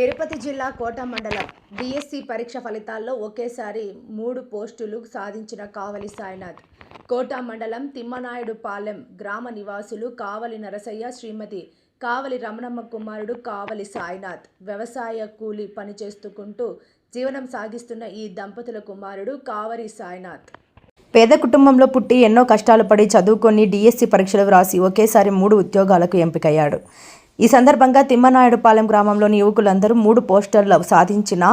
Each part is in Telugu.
తిరుపతి జిల్లా కోట మండలం డిఎస్సి పరీక్ష ఫలితాల్లో ఒకేసారి మూడు పోస్టులు సాధించిన కావలి సాయినాథ్. కోట మండలం తిమ్మనాయుడు పాలెం గ్రామ నివాసులు కావలి నరసయ్య శ్రీమతి కావలి రమణమ్మ కుమారుడు కావలి సాయినాథ్. వ్యవసాయ కూలి పనిచేస్తుకుంటూ జీవనం సాగిస్తున్న ఈ దంపతుల కుమారుడు కావలి సాయినాథ్. పేద కుటుంబంలో పుట్టి ఎన్నో కష్టాలు పడి చదువుకొని డిఎస్సి పరీక్షలు వ్రాసి ఒకేసారి మూడు ఉద్యోగాలకు ఎంపికయ్యాడు. ఈ సందర్భంగా తిమ్మనాయుడుపాలెం గ్రామంలోని యువకులందరూ మూడు పోస్టర్లు సాధించిన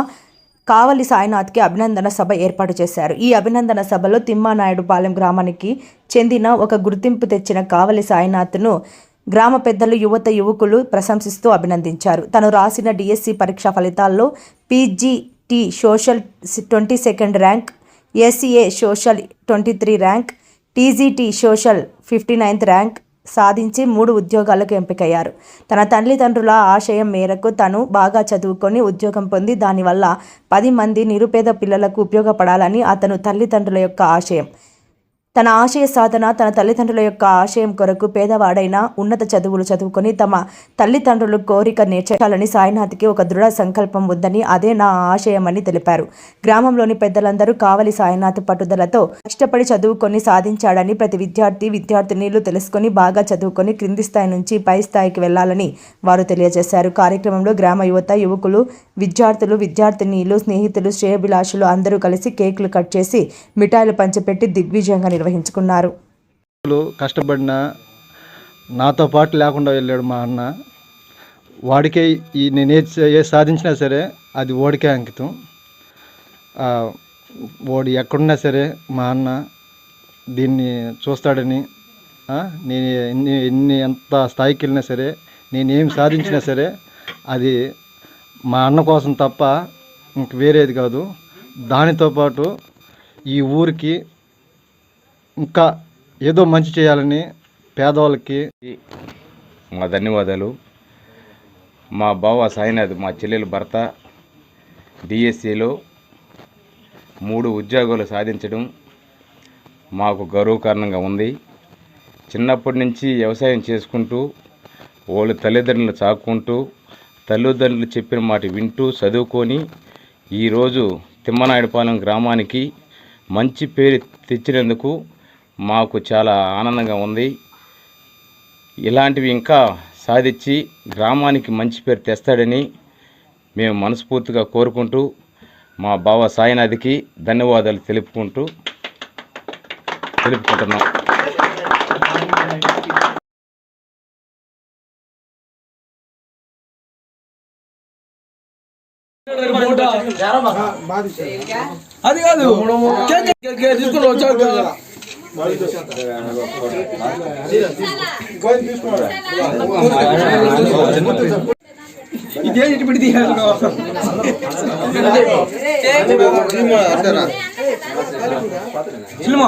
కావలి సాయినాథ్కి అభినందన సభ ఏర్పాటు చేశారు. ఈ అభినందన సభలో తిమ్మానాయుడుపాలెం గ్రామానికి చెందిన ఒక గుర్తింపు తెచ్చిన కావలి సాయినాథ్ను గ్రామ పెద్దలు యువత యువకులు ప్రశంసిస్తూ అభినందించారు. తను రాసిన డిఎస్సి పరీక్ష ఫలితాల్లో PGT social twenty second rank ACA social twenty three rank TGT social fifty ninth rank సాధించి మూడు ఉద్యోగాలకు ఎంపికయ్యారు. తన తల్లిదండ్రుల ఆశయం మేరకు తను బాగా చదువుకొని ఉద్యోగం పొంది దానివల్ల పది మంది నిరుపేద పిల్లలకు ఉపయోగపడాలని అతను తల్లిదండ్రుల యొక్క ఆశయం. తన ఆశయ సాధన తన తల్లిదండ్రుల యొక్క ఆశయం కొరకు పేదవాడైన ఉన్నత చదువులు చదువుకొని తమ తల్లిదండ్రులు కోరిక నేర్చాలని సాయినాథ్కి ఒక దృఢ సంకల్పం ఉందని అదే నా ఆశయమని తెలిపారు. గ్రామంలోని పెద్దలందరూ కావలి సాయినాథ్ పట్టుదలతో కష్టపడి చదువుకొని సాధించాడని ప్రతి విద్యార్థి విద్యార్థినీలు తెలుసుకొని బాగా చదువుకొని క్రింది స్థాయి నుంచి పై స్థాయికి వెళ్ళాలని వారు తెలియజేశారు. కార్యక్రమంలో గ్రామ యువత యువకులు విద్యార్థులు విద్యార్థినీలు స్నేహితులు శ్రేయభిలాషులు అందరూ కలిసి కేకులు కట్ చేసి మిఠాయిలు పంచిపెట్టి దిగ్విజయంగా నిర్వహించుకున్నారు. కష్టపడిన నాతో పాటు లేకుండా వెళ్ళాడు మా అన్న. వాడికే ఈ నేను ఏది ఏది సాధించినా సరే అది ఓడికే అంకితం. ఓడి వాడు ఎక్కడున్నా సరే మా అన్న దీన్ని చూస్తాడని నేను ఎన్ని ఎన్ని ఎంత స్థాయికి వెళ్ళినా సరే నేనేం సాధించినా సరే అది మా అన్న కోసం తప్ప ఇంక వేరేది కాదు. దానితో పాటు ఈ ఊరికి ఇంకా ఏదో మంచి చేయాలని పేదవాళ్ళకి మా ధన్యవాదాలు. మా బావ సాయినాథ్ మా చెల్లెల భర్త డిఎస్సిలో మూడు ఉద్యోగాలు సాధించడం మాకు గౌరవకారణంగా ఉంది. చిన్నప్పటి నుంచి వ్యవసాయం చేసుకుంటూ వాళ్ళ తల్లిదండ్రులు చాక్కుంటూ తల్లిదండ్రులు చెప్పిన మాట వింటూ చదువుకొని ఈరోజు తిమ్మనాయుడుపాలెం గ్రామానికి మంచి పేరు తెచ్చినందుకు మాకు చాలా ఆనందంగా ఉంది. ఇలాంటివి ఇంకా సాధించి గ్రామానికి మంచి పేరు తెస్తాడని మేము మనస్ఫూర్తిగా కోరుకుంటూ మా బావ సాయినాథ్కి ధన్యవాదాలు తెలుపుకుంటూ తెలుపుకుంటున్నాం. అది కాదు కేక్ కేక్ కేక్ తీసుకుని వచ్చాడు కదా ఇదే ఇటు పెట్టి తీయాలి సినిమా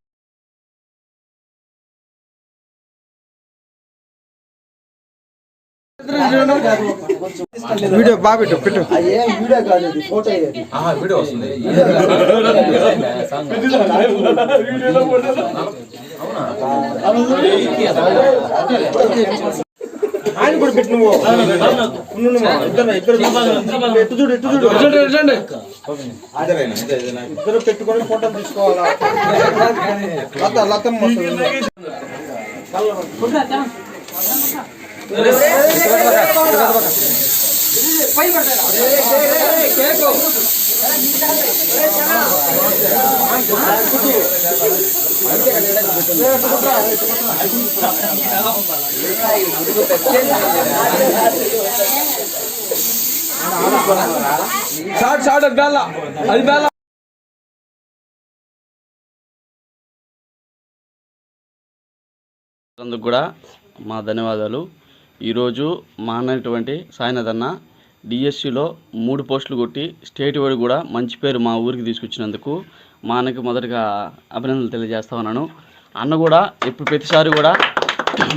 పట్టు పట్టు వీడియో బాగా పెట్టు పెట్టు. ఆయన కూడా పెట్టు నువ్వు. చూడు ఎట్టు చూడు ఇద్దరు పెట్టుకొని ఫోటో తీసుకోవాలా? లత లతమ్మ. షార్ట్ షార్ట్ అది బేళ్ళ అది బేళ్ళ అందుకు కూడా మా ధన్యవాదాలు. ఈరోజు మా అన్నటువంటి సాయినాథ్ అన్న డిఎస్సిలో మూడు పోస్టులు కొట్టి స్టేట్ వైడ్ కూడా మంచి పేరు మా ఊరికి తీసుకొచ్చినందుకు మా అన్నకి మొదటగా అభినందనలు తెలియజేస్తా ఉన్నాను. అన్న కూడా ఇప్పుడు ప్రతిసారి కూడా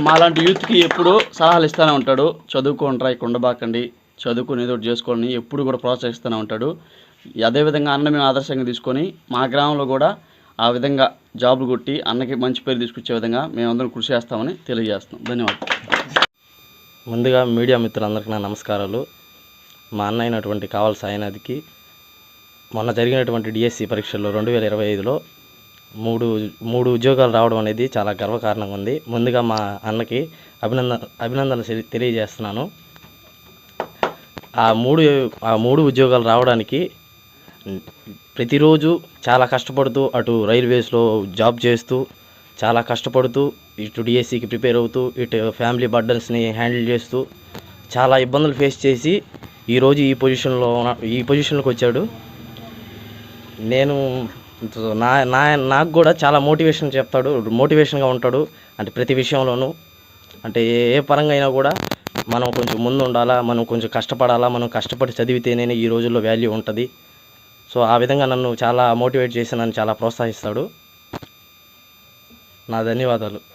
మాలాంటి యూత్కి ఎప్పుడు సలహాలు ఇస్తూనే ఉంటాడు. చదువుకోండిరా ఇక్కడ ఉండబాకండి చదువుకుని ఏదో చేసుకోండి ఎప్పుడు కూడా ప్రోత్సహిస్తూనే ఉంటాడు. అదేవిధంగా అన్న మేము ఆదర్శంగా తీసుకొని మా గ్రామంలో కూడా ఆ విధంగా జాబులు కొట్టి అన్నకి మంచి పేరు తీసుకొచ్చే విధంగా మేమందరం కృషి చేస్తామని తెలియజేస్తున్నాం. ధన్యవాదాలు. ముందుగా మీడియా మిత్రులందరికీ నా నమస్కారాలు. మా అన్న అయినటువంటి కావాల సాయినాథ్కి మొన్న జరిగినటువంటి డిఎస్సి పరీక్షల్లో రెండు వేల ఇరవై ఐదులో మూడు మూడు ఉద్యోగాలు రావడం అనేది చాలా గర్వకారణంగా ఉంది. ముందుగా మా అన్నకి అభినందన అభినందనలు తెలియజేస్తున్నాను. ఆ మూడు ఆ మూడు ఉద్యోగాలు రావడానికి ప్రతిరోజు చాలా కష్టపడుతూ అటు రైల్వేస్లో జాబ్ చేస్తూ చాలా కష్టపడుతూ ఇటు డిఎస్సికి ప్రిపేర్ అవుతూ ఇటు ఫ్యామిలీ బర్డన్స్ని హ్యాండిల్ చేస్తూ చాలా ఇబ్బందులు ఫేస్ చేసి ఈరోజు ఈ పొజిషన్లో ఈ పొజిషన్లోకి వచ్చాడు. నేను నా నా నాకు కూడా చాలా మోటివేషన్ చెప్తాడు మోటివేషన్గా ఉంటాడు. అంటే ప్రతి విషయంలోనూ అంటే ఏ ఏ పరంగా అయినా కూడా మనం కొంచెం ముందు ఉండాలా మనం కొంచెం కష్టపడాలా మనం కష్టపడి చదివితేనే ఈ రోజుల్లో వాల్యూ ఉంటుంది. సో ఆ విధంగా నన్ను చాలా మోటివేట్ చేసి నన్ను చాలా ప్రోత్సహిస్తాడు. నా ధన్యవాదాలు.